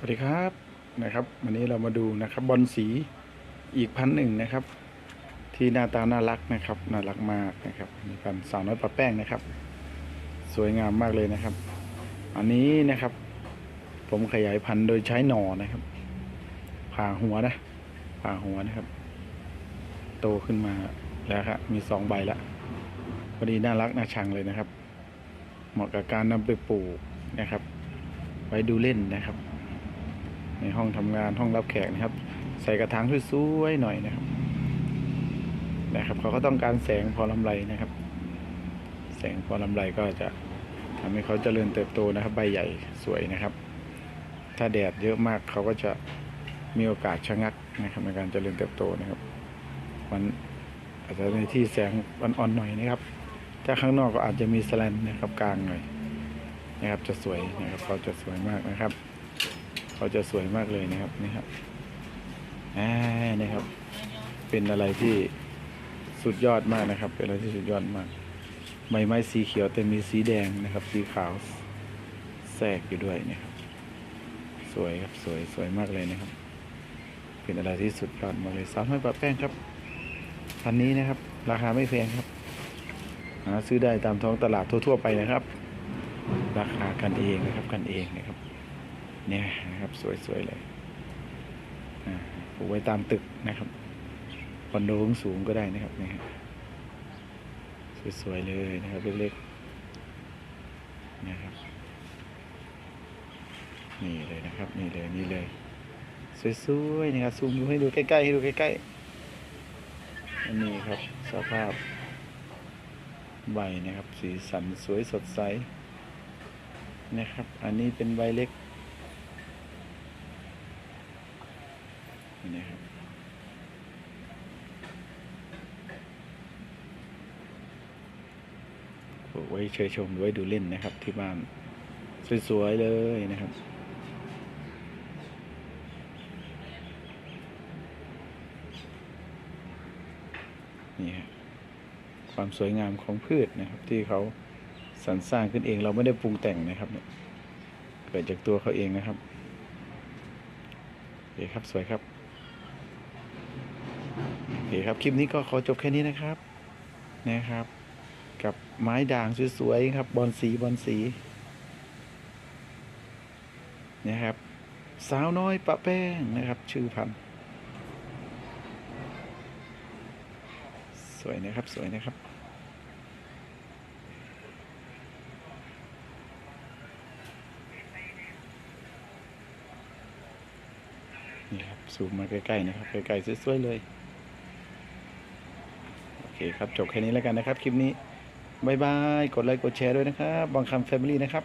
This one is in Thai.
สวัสดีครับนะครับ วันนี้เรามาดูนะครับบอลสีอีกพันหนึ่งนะครับ ที่หน้าตาน่ารักนะครับ น่ารักมากนะครับมีพันสาวน้อยปลาแป้งนะครับ สวยงามมากเลยนะครับ อันนี้นะครับ ผมขยายพันธุ์โดยใช้หน่อนะครับ ผ่าหัวนะ ผ่าหัวนะครับ โตขึ้นมาแล้วครับมีสองใบละพอดีน่ารักน่าชังเลยนะครับ เหมาะกับการนำไปปลูกนะครับ ไว้ดูเล่นนะครับ ในห้องทำงานห้องรับแขกนะครับ ใส่กระถางสวยๆหน่อยนะครับ นะครับเขาก็ต้องการแสงพอลำไรนะครับ แสงพอลำไรก็จะทำให้เขาเจริญเติบโตนะครับ ใบใหญ่สวยนะครับ ถ้าแดดเยอะมากเขาก็จะมีโอกาสชะงักนะครับ ในการเจริญเติบโตนะครับมันอาจจะในที่แสงอ่อนๆหน่อยนะครับ ถ้าข้างนอกก็อาจจะมีสแลนนะครับกลางหน่อยนะครับ จะสวยนะครับเขาจะสวยมากนะครับ เขาจะสวยมากเลยนะครับนี่ครับอ่านี่ครับ เป็นอะไรที่สุดยอดมากนะครับ เป็นอะไรที่สุดยอดมากใบไม้สีเขียวแต่มีสีแดงนะครับ สีขาวแทรกอยู่ด้วยนะครับ สวยครับสวยสวยมากเลยนะครับ เป็นอะไรที่สุดยอดมากเลยสามร้อยบาแป้งครับพันนี้นะครับ ราคาไม่แพงครับหาซื้อได้ตามท้องตลาดทั่ว ๆ ไปนะครับ ราคากันเองนะครับกันเองนะครับ เนี่ยนะครับ สวยๆเลยอ่าปลูกไว้ตามตึกนะครับคอนโดสูงก็ได้นะครับนี่ครับสวยๆเลยนะครับเล็กๆนะครับนี่เลยนะครับนี่เลยนี่เลยสวยๆนะครับซูมดูให้ดูใกล้ๆให้ดูใกล้ๆอันนี้ครับสภาพใบนะครับ สีสันสวยสดใสนะครับ อันนี้เป็นใบเล็ก นี่ครับปลูกไว้เชยชมไว้ดูเล่นนะครับ ที่บ้าน สวย ๆ เลยนะครับนี่ฮะความสวยงามของพืชนะครับ ที่เขาสรรสร้างขึ้นเองเราไม่ได้ปรุงแต่งนะครับเกิดจากตัวเขาเองนะครับโอเคครับสวยครับ เคครับ คลิปนี้ก็ขอจบแค่นี้นะครับ นะครับ กับไม้ด่างสวยๆครับ บอลสีบอลสี นะครับ สาวน้อยปะแป้งนะครับ ชื่อพันสวยนะครับ สวยนะครับนี่ครับซูมมาใกล้ๆนะครับใกล้ๆสวยๆเลย เคครับ จบแค่นี้แล้วกันนะครับ คลิปนี้บายบาย กดไลค์ กดแชร์ด้วยนะครับบางคำแฟมิลี่นะครับ